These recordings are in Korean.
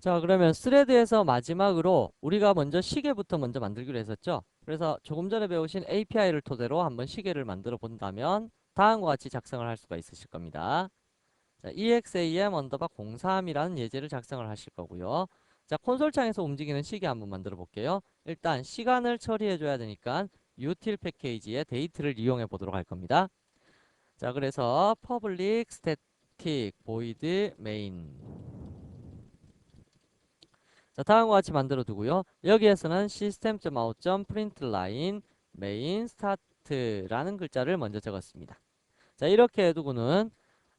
자, 그러면 스레드에서 마지막으로 우리가 먼저 시계부터 먼저 만들기로 했었죠. 그래서 조금 전에 배우신 API를 토대로 한번 시계를 만들어 본다면 다음과 같이 작성을 할 수가 있으실 겁니다. 자, exam 언더바 03이라는 예제를 작성을 하실 거고요. 자, 콘솔 창에서 움직이는 시계 한번 만들어 볼게요. 일단 시간을 처리해 줘야 되니까 util 패키지의 데이트를 이용해 보도록 할 겁니다. 자, 그래서 public static void main 자, 다음과 같이 만들어 두고요. 여기에서는 system.out.println main start라는 글자를 먼저 적었습니다. 자, 이렇게 해두고는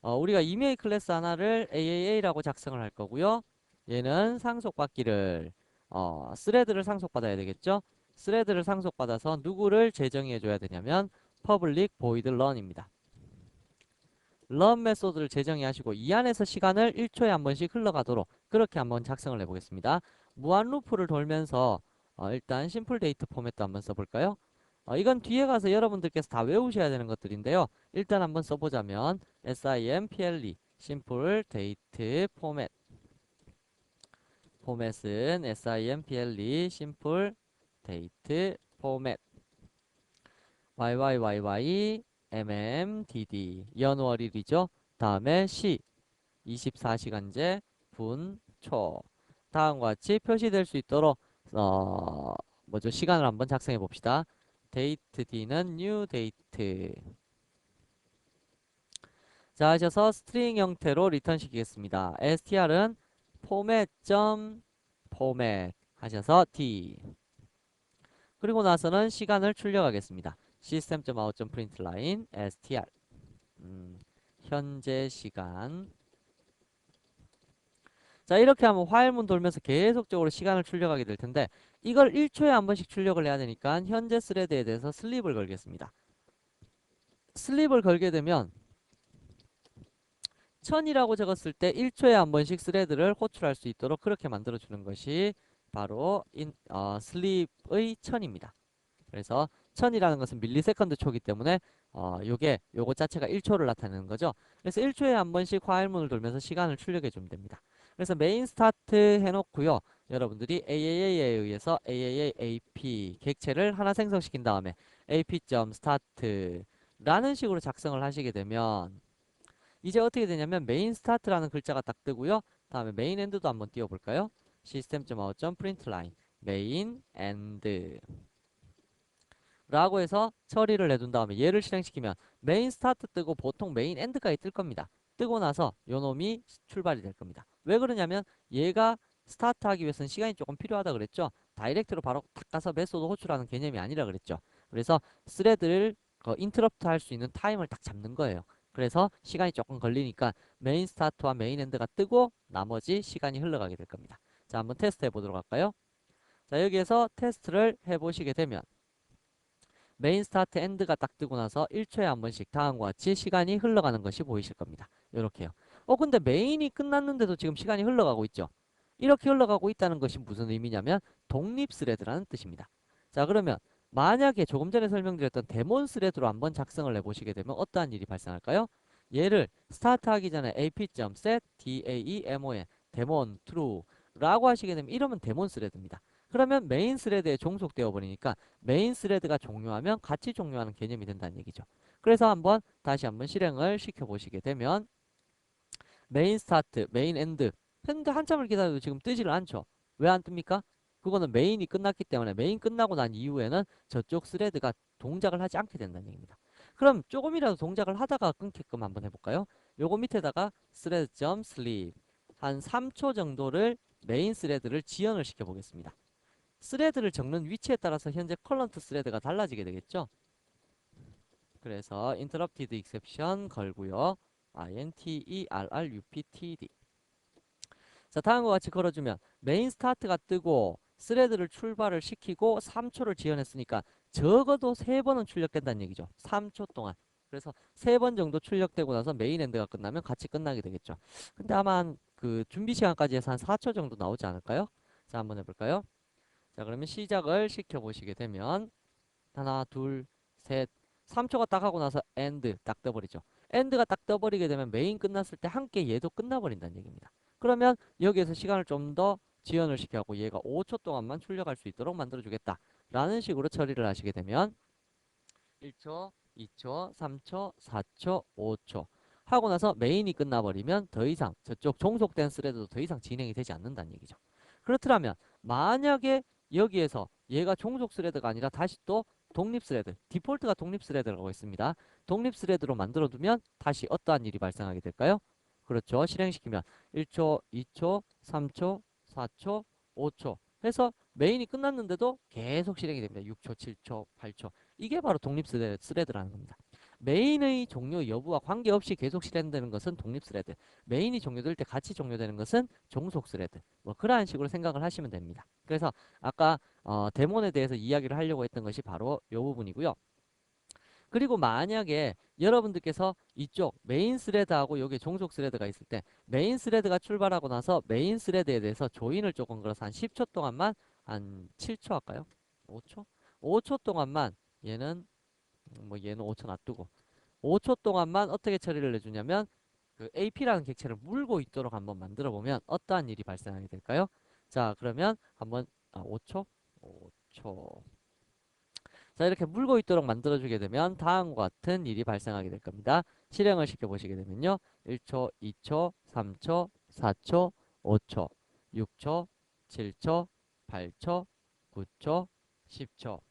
어, 우리가 이메일 클래스 하나를 AAA라고 작성을 할 거고요. 얘는 상속받기를 어, 스레드를 상속받아야 되겠죠. 스레드를 상속받아서 누구를 재정의해 줘야 되냐면 public void run입니다. Run 메소드를 재정의 하시고 이 안에서 시간을 1초에 한 번씩 흘러가도록 그렇게 한번 작성을 해보겠습니다. 무한 루프를 돌면서 어, 일단 심플 데이트 포맷도 한번 써볼까요? 어, 이건 뒤에 가서 여러분들께서 다 외우셔야 되는 것들인데요. 일단 한번 써보자면 simple 심플 데이트 포맷 포맷은 simple 심플 데이트 포맷 yyyy mmdd 연월일이죠. 다음에 시 24시간제 분초 다음과 같이 표시될 수 있도록 어 뭐죠 시간을 한번 작성해 봅시다. 데이트 d는 new date 자 하셔서 스트링 형태로 리턴 시키겠습니다. str은 format 점 format 하셔서 d 그리고 나서는 시간을 출력하겠습니다. system.out.println str 음, 현재 시간 자 이렇게 하면 화일문 돌면서 계속적으로 시간을 출력하게 될 텐데 이걸 1초에 한 번씩 출력을 해야 되니까 현재 스레드에 대해서 슬립을 걸겠습니다. 슬립을 걸게 되면 1000이라고 적었을 때 1초에 한 번씩 스레드를 호출할 수 있도록 그렇게 만들어 주는 것이 바로 인, 어, 슬립의 1000입니다. 그래서 1000이라는 것은 밀리세컨드 초기 때문에 어, 요게 요거 자체가 1초를 나타내는 거죠. 그래서 1초에 한 번씩 화일문을 돌면서 시간을 출력해 주면 됩니다. 그래서 메인 스타트 해놓고요. 여러분들이 AAA에 의해서 AAA AP 객체를 하나 생성시킨 다음에 AP.start 라는 식으로 작성을 하시게 되면 이제 어떻게 되냐면 메인 스타트라는 글자가 딱 뜨고요. 다음에 메인 엔드도 한번 띄워볼까요? system.out.println 메인 엔드 라고 해서 처리를 해둔 다음에 얘를 실행시키면 메인 스타트 뜨고 보통 메인 엔드까지 뜰 겁니다. 뜨고 나서 요 놈이 출발이 될 겁니다. 왜 그러냐면 얘가 스타트 하기 위해서는 시간이 조금 필요하다 그랬죠. 다이렉트로 바로 탁 가서 메소드 호출하는 개념이 아니라 그랬죠. 그래서 스레드를 어, 인트럽트 할 수 있는 타임을 딱 잡는 거예요. 그래서 시간이 조금 걸리니까 메인 스타트와 메인 엔드가 뜨고 나머지 시간이 흘러가게 될 겁니다. 자 한번 테스트 해보도록 할까요? 자 여기에서 테스트를 해보시게 되면 메인 스타트 엔드가 딱 뜨고 나서 1초에 한 번씩 다음과 같이 시간이 흘러가는 것이 보이실 겁니다. 이렇게요. 어 근데 메인이 끝났는데도 지금 시간이 흘러가고 있죠. 이렇게 흘러가고 있다는 것이 무슨 의미냐면 독립 스레드라는 뜻입니다. 자 그러면 만약에 조금 전에 설명드렸던 데몬 스레드로 한번 작성을 해보시게 되면 어떠한 일이 발생할까요? 얘를 스타트하기 전에 ap.set daemon 데몬 true 라고 하시게 되면 이러면 데몬 스레드입니다. 그러면 메인 스레드에 종속되어 버리니까 메인 스레드가 종료하면 같이 종료하는 개념이 된다는 얘기죠. 그래서 한번 다시 한번 실행을 시켜 보시게 되면 메인 스타트, 메인 엔드 했는데 한참을 기다려도 지금 뜨지를 않죠. 왜 안 뜹니까? 그거는 메인이 끝났기 때문에 메인 끝나고 난 이후에는 저쪽 스레드가 동작을 하지 않게 된다는 얘기입니다. 그럼 조금이라도 동작을 하다가 끊게끔 한번 해볼까요? 요거 밑에다가 thread.sleep 한 3초 정도를 메인 스레드를 지연을 시켜 보겠습니다. 스레드를 적는 위치에 따라서 현재 컬런트 스레드가 달라지게 되겠죠. 그래서 interrupted exception 걸고요. interrupted 자 다음과 같이 걸어주면 메인 스타트가 뜨고 스레드를 출발을 시키고 3초를 지연했으니까 적어도 3번은 출력된다는 얘기죠. 3초 동안. 그래서 3번 정도 출력되고 나서 메인 엔드가 끝나면 같이 끝나게 되겠죠. 근데 아마 그 준비 시간까지 해서 한 4초 정도 나오지 않을까요? 자 한번 해볼까요? 자 그러면 시작을 시켜 보시게 되면 하나 둘 셋 3초가 딱 하고 나서 엔드 딱 떠버리죠 엔드가 딱 떠버리게 되면 메인 끝났을 때 함께 얘도 끝나버린다는 얘기입니다 그러면 여기에서 시간을 좀 더 지연을 시켜갖고 얘가 5초 동안만 출력할 수 있도록 만들어주겠다. 라는 식으로 처리를 하시게 되면 1초, 2초, 3초, 4초, 5초 하고 나서 메인이 끝나버리면 더 이상 저쪽 종속된 스레드도 더 이상 진행이 되지 않는다는 얘기죠. 그렇더라면 만약에 여기에서 얘가 종속 스레드가 아니라 다시 또 독립 스레드, 디폴트가 독립 스레드라고 했습니다. 독립 스레드로 만들어 두면 다시 어떠한 일이 발생하게 될까요? 그렇죠. 실행시키면 1초, 2초, 3초, 4초, 5초 해서 메인이 끝났는데도 계속 실행이 됩니다. 6초, 7초, 8초 이게 바로 독립 스레- 스레드라는 겁니다. 메인의 종료 여부와 관계없이 계속 실행되는 것은 독립 스레드 메인이 종료될 때 같이 종료되는 것은 종속 스레드 뭐 그러한 식으로 생각을 하시면 됩니다. 그래서 아까 어, 데몬에 대해서 이야기를 하려고 했던 것이 바로 이 부분이고요. 그리고 만약에 여러분들께서 이쪽 메인 스레드하고 여기 종속 스레드가 있을 때 메인 스레드가 출발하고 나서 메인 스레드에 대해서 조인을 조금 걸어서 한 10초 동안만 한 7초 할까요? 5초? 5초 동안만 얘는 뭐 얘는 5초 놔두고 5초 동안만 어떻게 처리를 해주냐면 그 AP라는 객체를 물고 있도록 한번 만들어 보면 어떠한 일이 발생하게 될까요? 자 그러면 한번 아 5초? 5초 자 이렇게 물고 있도록 만들어 주게 되면 다음과 같은 일이 발생하게 될 겁니다. 실행을 시켜 보시게 되면요. 1초, 2초, 3초, 4초, 5초, 6초, 7초, 8초, 9초, 10초,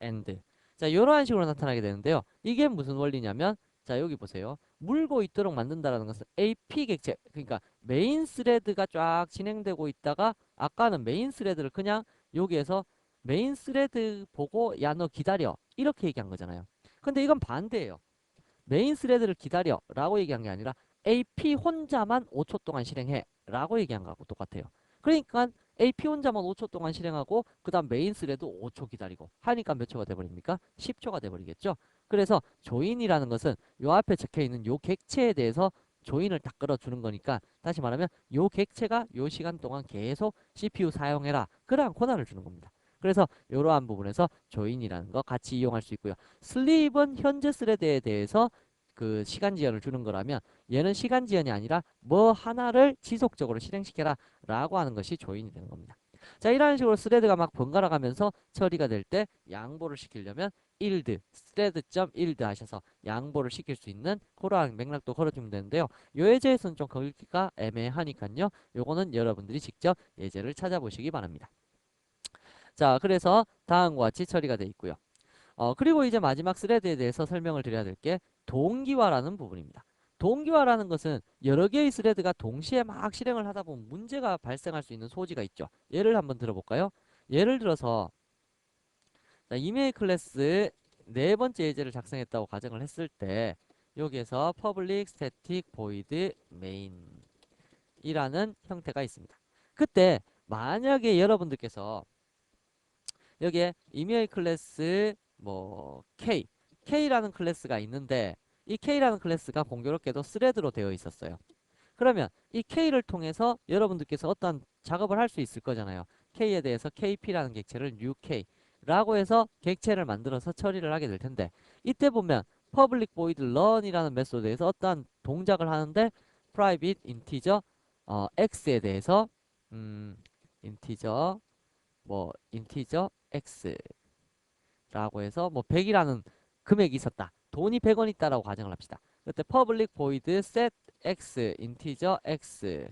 엔드. 자, 이러한 식으로 나타나게 되는데요. 이게 무슨 원리냐면, 자, 여기 보세요. 물고 있도록 만든다라는 것은 AP 객체, 그러니까 메인 스레드가 쫙 진행되고 있다가, 아까는 메인 스레드를 그냥 여기에서 메인 스레드 보고, 야, 너 기다려. 이렇게 얘기한 거잖아요. 근데 이건 반대예요. 메인 스레드를 기다려. 라고 얘기한 게 아니라, AP 혼자만 5초 동안 실행해. 라고 얘기한 거하고 똑같아요. 그러니까 AP 혼자만 5초 동안 실행하고 그 다음 메인 스레드 5초 기다리고 하니까 몇 초가 돼버립니까? 10초가 돼버리겠죠? 그래서 조인이라는 것은 요 앞에 적혀있는 요 객체에 대해서 조인을 딱 끌어주는 거니까 다시 말하면 요 객체가 요 시간 동안 계속 CPU 사용해라 그러한 권한을 주는 겁니다. 그래서 이러한 부분에서 조인이라는 거 같이 이용할 수 있고요. 슬립은 현재 스레드에 대해서 그 시간 지연을 주는 거라면 얘는 시간 지연이 아니라 뭐 하나를 지속적으로 실행시켜라 라고 하는 것이 조인이 되는 겁니다. 자 이런 식으로 스레드가 막 번갈아 가면서 처리가 될 때 양보를 시키려면 일드 스레드.점 일드 하셔서 양보를 시킬 수 있는 그러한 맥락도 걸어주면 되는데요. 요 예제에서는 좀 걸기가 애매하니까요. 요거는 여러분들이 직접 예제를 찾아보시기 바랍니다. 자 그래서 다음과 같이 처리가 되어 있고요. 어 그리고 이제 마지막 스레드에 대해서 설명을 드려야 될 게 동기화라는 부분입니다. 동기화라는 것은 여러 개의 스레드가 동시에 막 실행을 하다 보면 문제가 발생할 수 있는 소지가 있죠. 예를 한번 들어볼까요? 예를 들어서 자, 이메일 클래스 네 번째 예제를 작성했다고 가정을 했을 때 여기에서 public static void main 이라는 형태가 있습니다. 그때 만약에 여러분들께서 여기에 이메일 클래스 뭐 K K라는 클래스가 있는데 이 K라는 클래스가 공교롭게도 스레드로 되어 있었어요. 그러면 이 K를 통해서 여러분들께서 어떤 작업을 할 수 있을 거잖아요. K에 대해서 KP라는 객체를 new K라고 해서 객체를 만들어서 처리를 하게 될 텐데 이때 보면 public void run이라는 메소드에서 어떠한 동작을 하는데 private integer 어, x에 대해서 음, integer 뭐 integer x라고 해서 뭐 100이라는 금액이 있었다. 돈이 100원 있다라고 가정을 합시다. 그때 public void set x integer x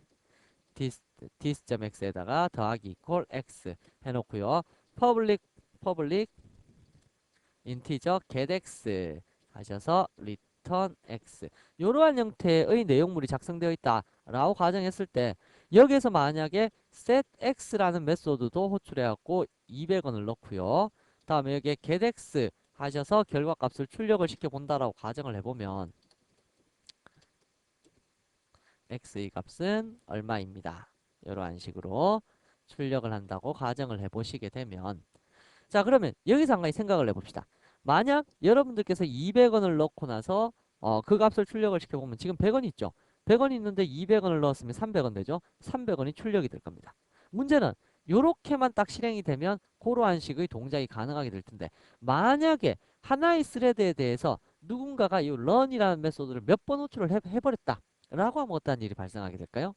this this.x에다가 더하기 equal x 해놓고요. public public integer get x 하셔서 return x 이러한 형태의 내용물이 작성되어 있다라고 가정했을 때 여기에서 만약에 set x라는 메소드도 호출해갖고 200원을 넣고요. 다음에 여기에 get x 하셔서 결과값을 출력을 시켜 본다라고 가정을 해보면 x의 값은 얼마입니다. 이러한 식으로 출력을 한다고 가정을 해보시게 되면 자 그러면 여기서 한 가지 생각을 해봅시다. 만약 여러분들께서 200원을 넣고 나서 어, 그 값을 출력을 시켜보면 지금 100원 있죠. 100원 있는데 200원을 넣었으면 300원 되죠. 300원이 출력이 될 겁니다. 문제는 요렇게만 딱 실행이 되면 그러한 식의 동작이 가능하게 될 텐데 만약에 하나의 스레드에 대해서 누군가가 이 run이라는 메소드를 몇 번 호출을 해, 해버렸다 라고 하면 어떤 일이 발생하게 될까요?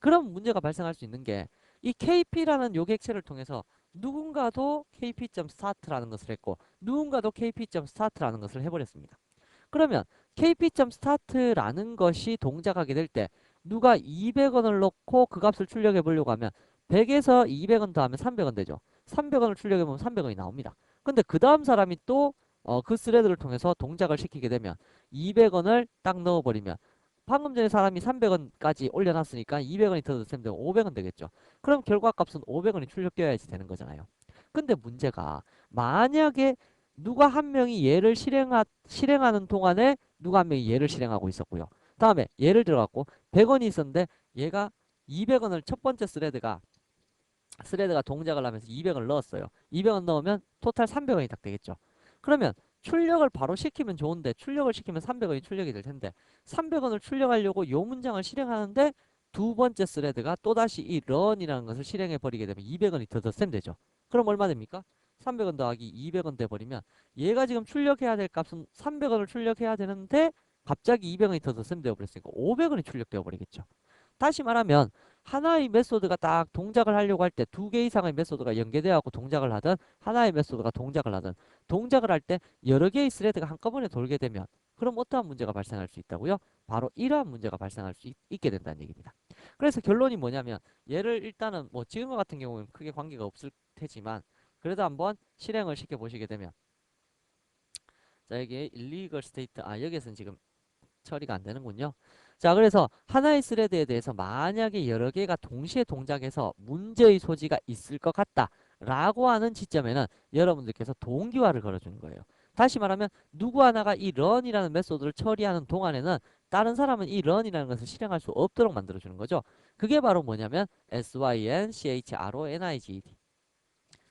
그럼 문제가 발생할 수 있는 게 이 KP라는 요 객체를 통해서 누군가도 kp.start라는 것을 했고 누군가도 kp.start라는 것을 해버렸습니다. 그러면 kp.start라는 것이 동작하게 될 때 누가 200원을 넣고 그 값을 출력해 보려고 하면 100에서 200원 더하면 300원 되죠. 300원을 출력해 보면 300원이 나옵니다. 근데 그 다음 사람이 또 어, 그 스레드를 통해서 동작을 시키게 되면 200원을 딱 넣어버리면 방금 전에 사람이 300원까지 올려놨으니까 200원이 더 되고 500원 되겠죠. 그럼 결과값은 500원이 출력되어야지 되는 거잖아요. 근데 문제가 만약에 누가 한 명이 얘를 실행하, 실행하는 동안에 누가 한 명이 얘를 실행하고 있었고요. 다음에 얘를 들어갔고 100원이 있었는데 얘가 200원을 첫 번째 스레드가 스레드가 동작을 하면서 200원을 넣었어요. 200원 넣으면 토탈 300원이 딱 되겠죠. 그러면 출력을 바로 시키면 좋은데 출력을 시키면 300원이 출력이 될 텐데 300원을 출력하려고 요 문장을 실행하는데 두 번째 스레드가 또다시 이 run이라는 것을 실행해 버리게 되면 200원이 더 덧셈 되죠. 그럼 얼마 됩니까? 300원 더하기 200원 돼 버리면 얘가 지금 출력해야 될 값은 300원을 출력해야 되는데 갑자기 200원이 더 덧셈 되어 버렸으니까 500원이 출력되어 버리겠죠. 다시 말하면 하나의 메소드가 딱 동작을 하려고 할 때 두 개 이상의 메소드가 연계되어 갖고 동작을 하든 하나의 메소드가 동작을 하든 동작을 할 때 여러 개의 스레드가 한꺼번에 돌게 되면 그럼 어떠한 문제가 발생할 수 있다고요? 바로 이러한 문제가 발생할 수 있, 게 된다는 얘기입니다. 그래서 결론이 뭐냐면 얘를 일단은 뭐 지금과 같은 경우는 크게 관계가 없을 테지만 그래도 한번 실행을 시켜 보시게 되면 자 여기 illegal state 아 여기에서는 지금 처리가 안 되는군요. 자 그래서 하나의 스레드에 대해서 만약에 여러 개가 동시에 동작해서 문제의 소지가 있을 것 같다 라고 하는 지점에는 여러분들께서 동기화를 걸어주는 거예요. 다시 말하면 누구 하나가 이 run이라는 메소드를 처리하는 동안에는 다른 사람은 이 run이라는 것을 실행할 수 없도록 만들어주는 거죠. 그게 바로 뭐냐면 synchronized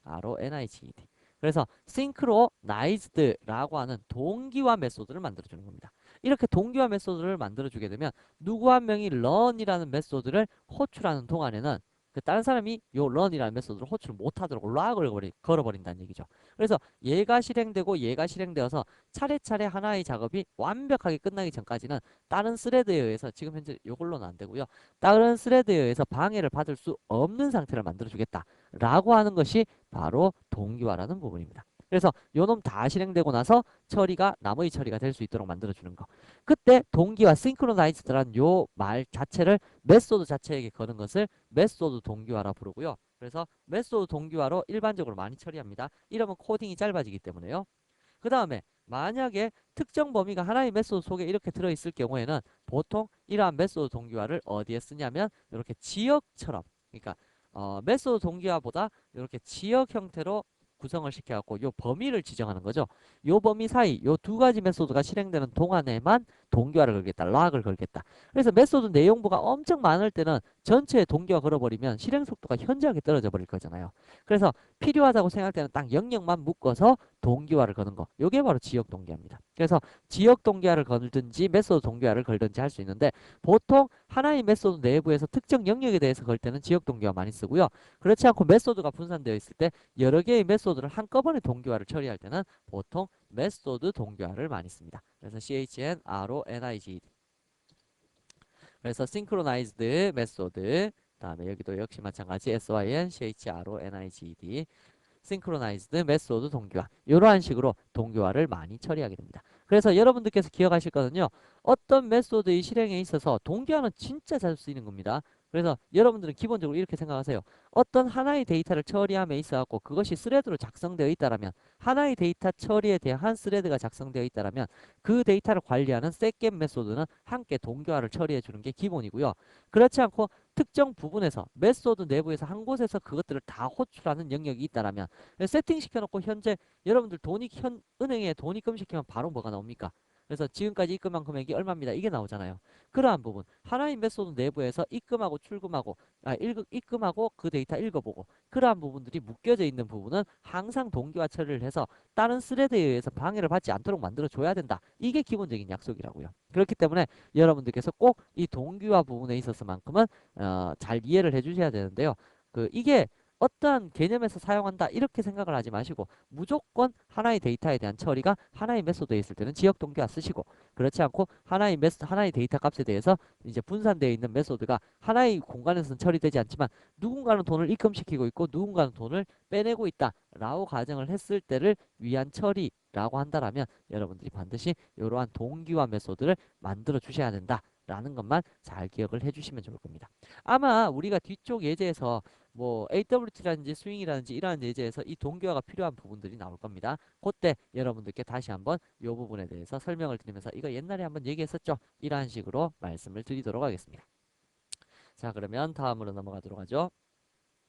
RONIGED 그래서 synchronized라고 하는 동기화 메소드를 만들어주는 겁니다. 이렇게 동기화 메소드를 만들어주게 되면 누구 한 명이 run이라는 메소드를 호출하는 동안에는 그 다른 사람이 요 run이라는 메소드를 호출 못하도록 락을 걸어버린다는 얘기죠. 그래서 얘가 실행되고 얘가 실행되어서 차례차례 하나의 작업이 완벽하게 끝나기 전까지는 다른 스레드에 의해서 지금 현재 요걸로는 안 되고요. 다른 스레드에 의해서 방해를 받을 수 없는 상태를 만들어주겠다. 라고 하는 것이 바로 동기화라는 부분입니다. 그래서 요놈 다 실행되고 나서 처리가 나머지 처리가 될 수 있도록 만들어주는 거. 그때 동기화 싱크로나이즈드라는 요 말 자체를 메소드 자체에게 거는 것을 메소드 동기화라 부르고요. 그래서 메소드 동기화로 일반적으로 많이 처리합니다. 이러면 코딩이 짧아지기 때문에요. 그 다음에 만약에 특정 범위가 하나의 메소드 속에 이렇게 들어있을 경우에는 보통 이러한 메소드 동기화를 어디에 쓰냐면 이렇게 지역처럼 그러니까 어, 메소드 동기화보다 이렇게 지역 형태로 구성을 시켜갖고 요 범위를 지정하는 거죠. 요 범위 사이 요 두 가지 메소드가 실행되는 동안에만 동기화를 걸겠다. 락을 걸겠다. 그래서 메소드 내용부가 엄청 많을 때는 전체에 동기화 걸어버리면 실행 속도가 현저하게 떨어져 버릴 거잖아요. 그래서 필요하다고 생각할 때는 딱 영역만 묶어서 동기화를 거는 거. 요게 바로 지역 동기화입니다. 그래서 지역 동기화를 걸든지 메소드 동기화를 걸든지 할 수 있는데 보통 하나의 메소드 내부에서 특정 영역에 대해서 걸 때는 지역 동기화 많이 쓰고요. 그렇지 않고 메소드가 분산되어 있을 때 여러 개의 메소드를 한꺼번에 동기화를 처리할 때는 보통 메소드 동기화를 많이 씁니다. 그래서 CHN, RO, NIGD. 그래서 synchronized 메소드 다음에 여기도 역시 마찬가지 SYN, CHRO, NIGD synchronized 메소드 동기화 이러한 식으로 동기화를 많이 처리하게 됩니다. 그래서 여러분들께서 기억하실 거는요. 어떤 메소드의 실행에 있어서 동기화는 진짜 자주 쓰이는 겁니다. 그래서 여러분들은 기본적으로 이렇게 생각하세요. 어떤 하나의 데이터를 처리함에 있어 갖고 그것이 스레드로 작성되어 있다라면 하나의 데이터 처리에 대한 스레드가 작성되어 있다라면 그 데이터를 관리하는 셋겜 메소드는 함께 동기화를 처리해 주는 게 기본이고요. 그렇지 않고 특정 부분에서 메소드 내부에서 한 곳에서 그것들을 다 호출하는 영역이 있다라면 세팅 시켜놓고 현재 여러분들 돈이 현 은행에 돈 입금시키면 바로 뭐가 나옵니까? 그래서 지금까지 입금한 금액이 얼마입니다. 이게 나오잖아요. 그러한 부분 하나의 메소드 내부에서 입금하고 출금하고 아, 읽, 입금하고 그 데이터 읽어보고 그러한 부분들이 묶여져 있는 부분은 항상 동기화 처리를 해서 다른 스레드에 의해서 방해를 받지 않도록 만들어 줘야 된다. 이게 기본적인 약속이라고요. 그렇기 때문에 여러분들께서 꼭 이 동기화 부분에 있어서만큼은 어, 잘 이해를 해주셔야 되는데요. 그 이게 어떠한 개념에서 사용한다 이렇게 생각을 하지 마시고 무조건 하나의 데이터에 대한 처리가 하나의 메소드에 있을 때는 지역 동기화 쓰시고 그렇지 않고 하나의 메소 하나의 데이터 값에 대해서 이제 분산되어 있는 메소드가 하나의 공간에서는 처리되지 않지만 누군가는 돈을 입금시키고 있고 누군가는 돈을 빼내고 있다라고 가정을 했을 때를 위한 처리라고 한다라면 여러분들이 반드시 이러한 동기화 메소드를 만들어 주셔야 된다 라는 것만 잘 기억을 해주시면 좋을 겁니다. 아마 우리가 뒤쪽 예제에서 뭐 AWT라든지 스윙이라든지 이러한 예제에서 이 동기화가 필요한 부분들이 나올 겁니다. 그때 여러분들께 다시 한번 이 부분에 대해서 설명을 드리면서 이거 옛날에 한번 얘기했었죠. 이러한 식으로 말씀을 드리도록 하겠습니다. 자 그러면 다음으로 넘어가도록 하죠.